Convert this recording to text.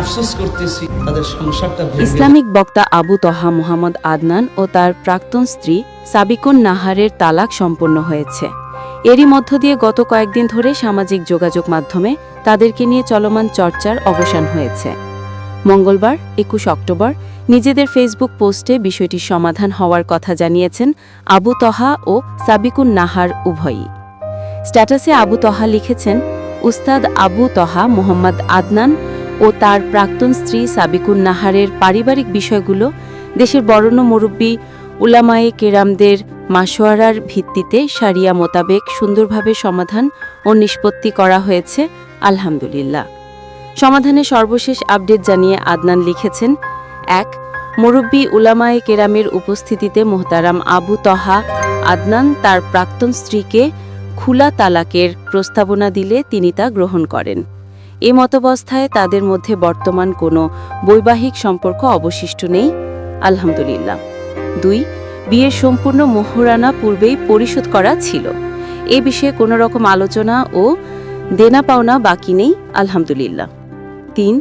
আফসোস করতেছি, তাদের সংসারটা ইসলামিক বক্তা আবু তহা মোহাম্মদ আদনান ও তার প্রাক্তন স্ত্রী সাবিকুন নাহারের তালাক সম্পন্ন হয়েছে। এরই মধ্য দিয়ে গত কয়েকদিন ধরে সামাজিক যোগাযোগ মাধ্যমে তাদেরকে নিয়ে চলমান চর্চার অবসান হয়েছে। মঙ্গলবার, একুশ অক্টোবর, নিজেদের ফেসবুক পোস্টে বিষয়টির সমাধান হওয়ার কথা জানিয়েছেন আবু তহা ও সাবিকুন নাহার উভয়ই। স্ট্যাটাসে আবু তহা লিখেছেন, উস্তাদ আবু তহা মোহাম্মদ আদনান ও তার প্রাক্তন স্ত্রী সাবিকুন নাহারের পারিবারিক বিষয়গুলো দেশের বরণ্য মুরব্বী উলামায়ে কেরামদের মাসোয়ারার ভিত্তিতে সারিয়া মোতাবেক সুন্দরভাবে সমাধান ও নিষ্পত্তি করা হয়েছে, আলহামদুলিল্লাহ। সমাধানে সর্বশেষ আপডেট জানিয়ে আদনান লিখেছেন, এক, মুরব্বী উলামায়ে কেরামের উপস্থিতিতে মোহতারাম আবু তহা আদনান তার প্রাক্তন স্ত্রীকে খুলা তালাকের প্রস্তাবনা দিলে তিনি তা গ্রহণ করেন। এ মতবস্থায় তাদের মধ্যে বর্তমান কোনো বৈবাহিক সম্পর্ক অবশিষ্ট নেই। আলহামদুলিল্লাহ। দুই, বিয়ের সম্পূর্ণ মোহরানা পূর্বেই পরিশোধ করা ছিল। এ বিষয়ে কোনো রকম আলোচনা ও দেনা পাওনা বাকি নেই। আলহামদুলিল্লাহ। তিন